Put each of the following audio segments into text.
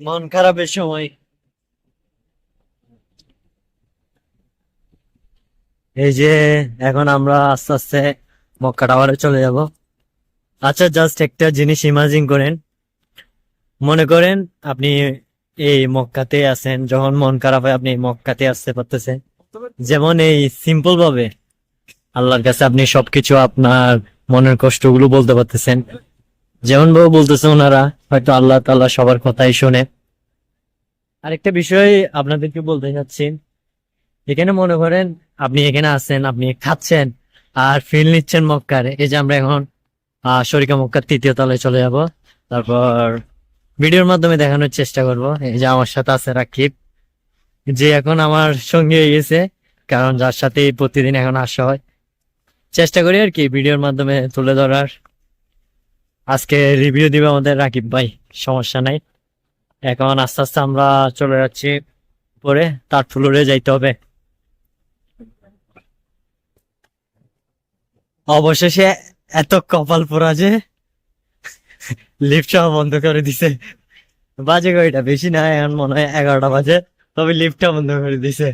মন খারাপের সময়। এই যে, এখন আমরা আস্তে আস্তে মক্কা টাওয়ারে চলে যাব। আচ্ছা জাস্ট একটা জিনিস ইমাজিন করেন। মনে করেন আপনি এই মক্কাতে আছেন, যখন মন খারাপ হয় আপনি মক্কাতে আসতে পারতেছেন। যেমন এই সিম্পল ভাবে আল্লাহর কাছে আপনি সবকিছু আপনার মনের কষ্টগুলো বলতে পারতেছেন। যেমন ভাবে বলতেছে ওনারা, হয়তো আল্লাহ তাল্লাহ সবার কথাই শোনে। আরেকটা বিষয় আপনাদেরকে বলতে চাচ্ছি। এখানে মনে করেন, আপনি এখানে আছেন, আপনি খাচ্ছেন, আর ফিল নিচ্ছেন মক্কার। এই যে আমরা এখন শরিকা মক্কার তৃতীয় তলায় চলে যাব। তারপর ভিডিওর মাধ্যমে দেখানোর চেষ্টা করব। এই যে আমার সাথে আছে রাকিব, যে এখন আমার সঙ্গে হয়ে গেছে, কারণ যার সাথে প্রতিদিন এখন আসা হয়। চেষ্টা করি আর কি, ভিডিওর মাধ্যমে তুলে ধরার। আজকে রিভিউ দিবে আমাদের রাকিব ভাই, সমস্যা নাই। এখন আস্তে আস্তে আমরা চলে যাচ্ছি পরে তার ফ্লোরে যাইতে হবে। অবশেষে এত কপাল পোড়া যে লিফট সহ বন্ধ করে দিছে। বাজে কয়টা? বেশি না, এখন মনে হয় এগারোটা বাজে, তবে লিফটটা বন্ধ করে দিছে।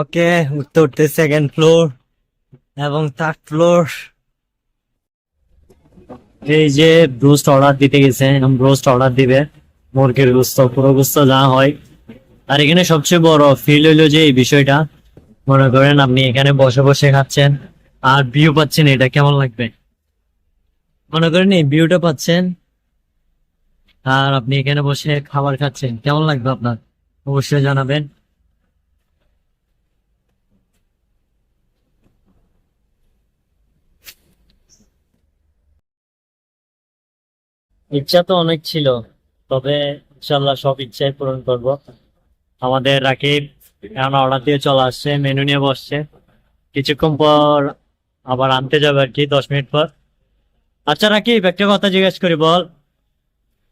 ওকে, উঠতে উঠতে সেকেন্ড ফ্লোর এবং থার্ড ফ্লোর এই যে ব্রোস্ট অর্ডার দিতে গেছে ব্রোস্ট অর্ডার দিবে। মুরগির গুস্ত, পুরো গুস্ত যা হয়। আর এখানে সবচেয়ে বড় ফিল হইল যে এই বিষয়টা। মনে করেন আপনি এখানে বসে বসে খাচ্ছেন, আর ভিউ পাচ্ছেন, এটা কেমন লাগবে? মনে করেন এই ভিউটা পাচ্ছেন, আর আপনি এখানে বসে খাবার খাচ্ছেন, কেমন লাগবে আপনার? অবশ্যই জানাবেন। ইচ্ছা তো অনেক ছিল, তবে ইনশাল্লাহ সব ইচ্ছাই পূরণ করব। আমাদের রাকিব এখন অর্ডার দিয়ে চলে আসছে মেনু নিয়ে বসছে। কিছুক্ষণ পর আবার আনতে যাবে আর কি, দশ মিনিট পর। আচ্ছা রাকিব, একটা কথা জিজ্ঞেস করি, বল।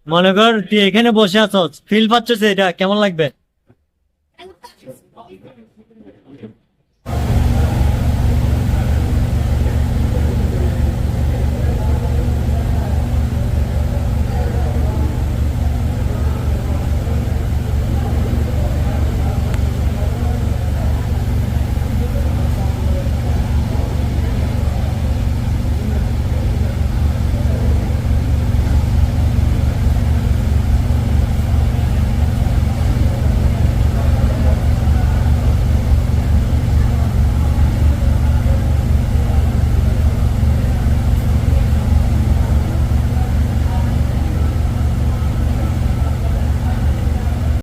মনে কর তুই এখানে বসে আছো ফিল পাচ্ছিস এটা? কেমন লাগবে?